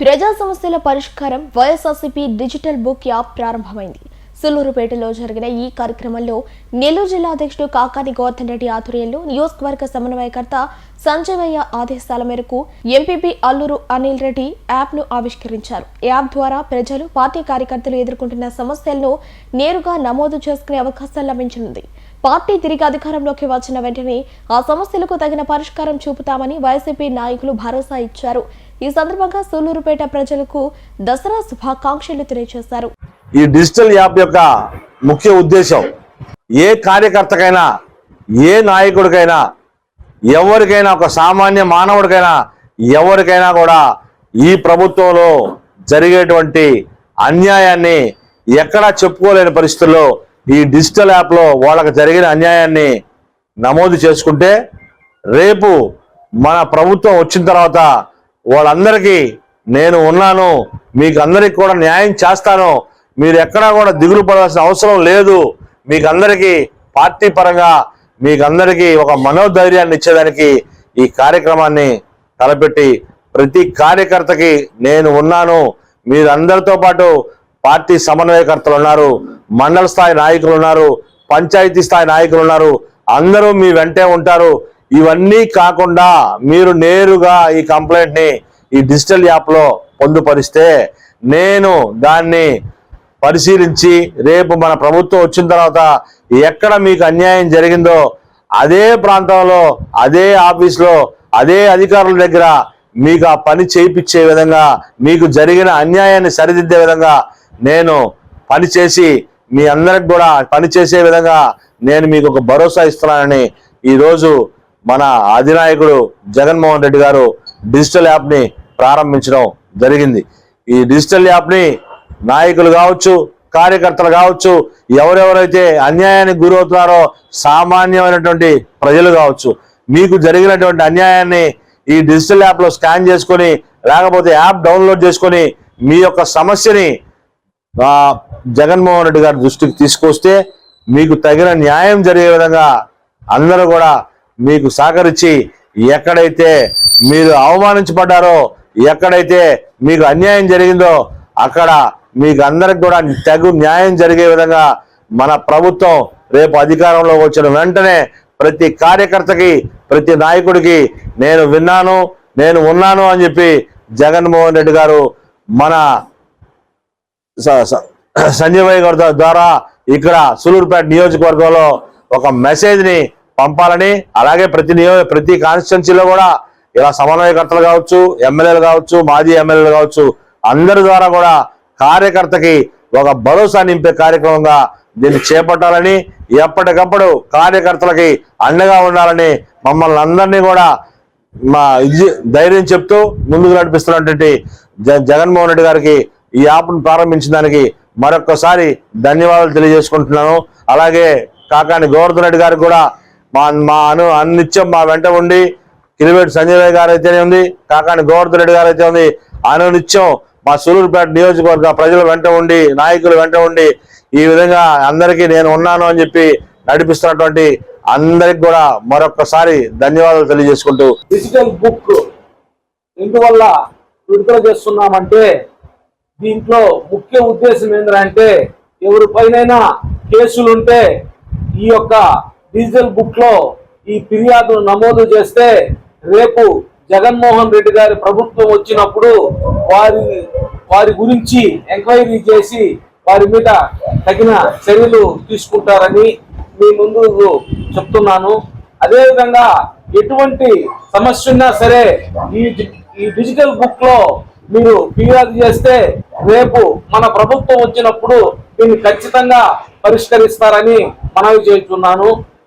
ప్రజా సమస్యల పరిష్కారం వైఎస్ఆర్సీపీ డిజిటల్ బుక్ యాప్ ప్రారంభమైంది. సుల్లూరుపేటలో జరిగిన ఈ కార్యక్రమంలో నెల్లూరు జిల్లా అధ్యక్షుడు కాకాని గోవర్ధన్ రెడ్డి ఆధ్వర్యంలో నియోజకవర్గ సమన్వయకర్త సంజయవయ్య ఆదేశాల మేరకు ఎంపీపీ అల్లూరు అనిల్ రెడ్డి యాప్ను ఆవిష్కరించారు. యాప్ ద్వారా ప్రజలు పార్టీ కార్యకర్తలు ఎదుర్కొంటున్న సమస్యలను నేరుగా నమోదు చేసుకునే అవకాశం లభించనుంది. పార్టీ తిరిగి అధికారంలోకి వచ్చిన వెంటనే ఆ సమస్యలకు తగిన పరిష్కారం చూపుతామని వైసీపీ నాయకులు భరోసా ఇచ్చారు. ఈ సందర్భంగా సూలూరుపేట ప్రజలకు దసరా శుభాకాంక్షలు తెలియజేశారు. ఈ డిజిటల్ యాప్ యొక్క ముఖ్య ఉద్దేశం ఏ కార్యకర్తకైనా ఏ నాయకుడికైనా ఎవరికైనా ఒక సామాన్య మానవుడికైనా ఎవరికైనా కూడా ఈ ప్రభుత్వంలో జరిగేటువంటి అన్యాయాన్ని ఎక్కడా చెప్పుకోలేని పరిస్థితుల్లో ఈ డిజిటల్ యాప్లో వాళ్ళకి జరిగిన అన్యాయాన్ని నమోదు చేసుకుంటే రేపు మన ప్రభుత్వం వచ్చిన తర్వాత వాళ్ళందరికీ నేను ఉన్నాను మీకు అందరికి కూడా న్యాయం చేస్తాను. మీరు ఎక్కడా కూడా దిగులు పడాల్సిన అవసరం లేదు. మీకు అందరికీ పార్టీ పరంగా మీకు అందరికీ ఒక మనోధైర్యాన్ని ఇచ్చేదానికి ఈ కార్యక్రమాన్ని తలపెట్టి ప్రతి కార్యకర్తకి నేను ఉన్నాను. మీరందరితో పాటు పార్టీ సమన్వయకర్తలు ఉన్నారు మండల స్థాయి నాయకులు ఉన్నారు పంచాయతీ స్థాయి నాయకులు ఉన్నారు. అందరూ మీ వెంటే ఉంటారు. ఇవన్నీ కాకుండా మీరు నేరుగా ఈ కంప్లైంట్ని ఈ డిజిటల్ యాప్లో పొందుపరిస్తే నేను దాన్ని పరిశీలించి రేపు మన ప్రభుత్వం వచ్చిన తర్వాత ఎక్కడ మీకు అన్యాయం జరిగిందో అదే ప్రాంతంలో అదే ఆఫీస్లో అదే అధికారుల దగ్గర మీకు ఆ పని చేయించే విధంగా మీకు జరిగిన అన్యాయాన్ని సరిదిద్దే విధంగా నేను పని చేసి మీ అందరికి కూడా పని చేసే విధంగా నేను మీకు ఒక భరోసా ఇస్తున్నానని ఈరోజు మన అధినాయకుడు జగన్మోహన్ రెడ్డి గారు డిజిటల్ యాప్ని ప్రారంభించడం జరిగింది. ఈ డిజిటల్ యాప్ని నాయకులు కావచ్చు కార్యకర్తలు కావచ్చు ఎవరెవరైతే అన్యాయానికి గురవుతున్నారో సామాన్యమైనటువంటి ప్రజలు కావచ్చు మీకు జరిగినటువంటి అన్యాయాన్ని ఈ డిజిటల్ యాప్లో స్కాన్ చేసుకొని లేకపోతే యాప్ డౌన్లోడ్ చేసుకొని మీ యొక్క సమస్యని జగన్మోహన్ రెడ్డి గారి దృష్టికి తీసుకొస్తే మీకు తగిన న్యాయం జరిగే విధంగా అందరూ కూడా మీకు సహకరించి ఎక్కడైతే మీరు అవమానించబడ్డారో ఎక్కడైతే మీకు అన్యాయం జరిగిందో అక్కడ మీకు అందరికి కూడా తగు న్యాయం జరిగే విధంగా మన ప్రభుత్వం రేపు అధికారంలో వచ్చిన వెంటనే ప్రతి కార్యకర్తకి ప్రతి నాయకుడికి నేను విన్నాను నేను ఉన్నాను అని చెప్పి జగన్మోహన్ రెడ్డి గారు మన స- స- సంజయ్ గారి ద్వారా ఇక్కడ సులూరుపేట నియోజకవర్గంలో ఒక మెసేజ్ని పంపాలని అలాగే ప్రతి నియో ప్రతి కాన్స్టిట్యున్సీలో కూడా ఇలా సమన్వయకర్తలు కావచ్చు ఎమ్మెల్యేలు కావచ్చు మాజీ ఎమ్మెల్యేలు కావచ్చు అందరి ద్వారా కూడా కార్యకర్తకి ఒక భరోసా నింపే కార్యక్రమంగా దీన్ని చేపట్టాలని ఎప్పటికప్పుడు కార్యకర్తలకి అండగా ఉండాలని మమ్మల్ని అందరినీ కూడా మా ఇది ధైర్యం చెప్తూ ముందుకు నడిపిస్తున్నటువంటి జ- జగన్మోహన్ రెడ్డి గారికి ఈ యాప్ను ప్రారంభించిన దానికి మరొక్కసారి ధన్యవాదాలు తెలియజేసుకుంటున్నాను. అలాగే కాకాని గోవర్ధన్ రెడ్డి గారికి కూడా మా మా అను అన్నిత్యం మా వెంట ఉండి కిరివేటి సంజయ్ గారు అయితేనే ఉంది కాకాని గోవర్ధన్ రెడ్డి గారు అయితే ఉంది. అనునిత్యం మా సూలూరుపేట నియోజకవర్గ ప్రజల వెంట ఉండి నాయకుల వెంట ఉండి ఈ విధంగా అందరికీ నేను ఉన్నాను అని చెప్పి నడిపిస్తున్నటువంటి అందరికి కూడా మరొకసారి ధన్యవాదాలు తెలియజేసుకుంటూ. డిజిటల్ బుక్ ఎందువల్ల విడుదల చేస్తున్నామంటే దీంట్లో ముఖ్య ఉద్దేశం ఏంటంటే ఎవరిపైనైనా కేసులుంటే ఈ యొక్క డిజిటల్ బుక్లో ఈ ఫిర్యాదును నమోదు చేస్తే రేపు జగన్మోహన్ రెడ్డి గారి ప్రభుత్వం వచ్చినప్పుడు వారి వారి గురించి ఎంక్వైరీ చేసి వారి మీద తగిన చర్యలు తీసుకుంటారని మీ ముందు చెప్తున్నాను. అదేవిధంగా ఎటువంటి సమస్య ఉన్నా సరే ఈ ఈ డిజిటల్ బుక్లో మీరు ఫిర్యాదు చేస్తే రేపు మన ప్రభుత్వం వచ్చినప్పుడు దీన్ని ఖచ్చితంగా పరిష్కరిస్తారని మనవి చేస్తున్నాను.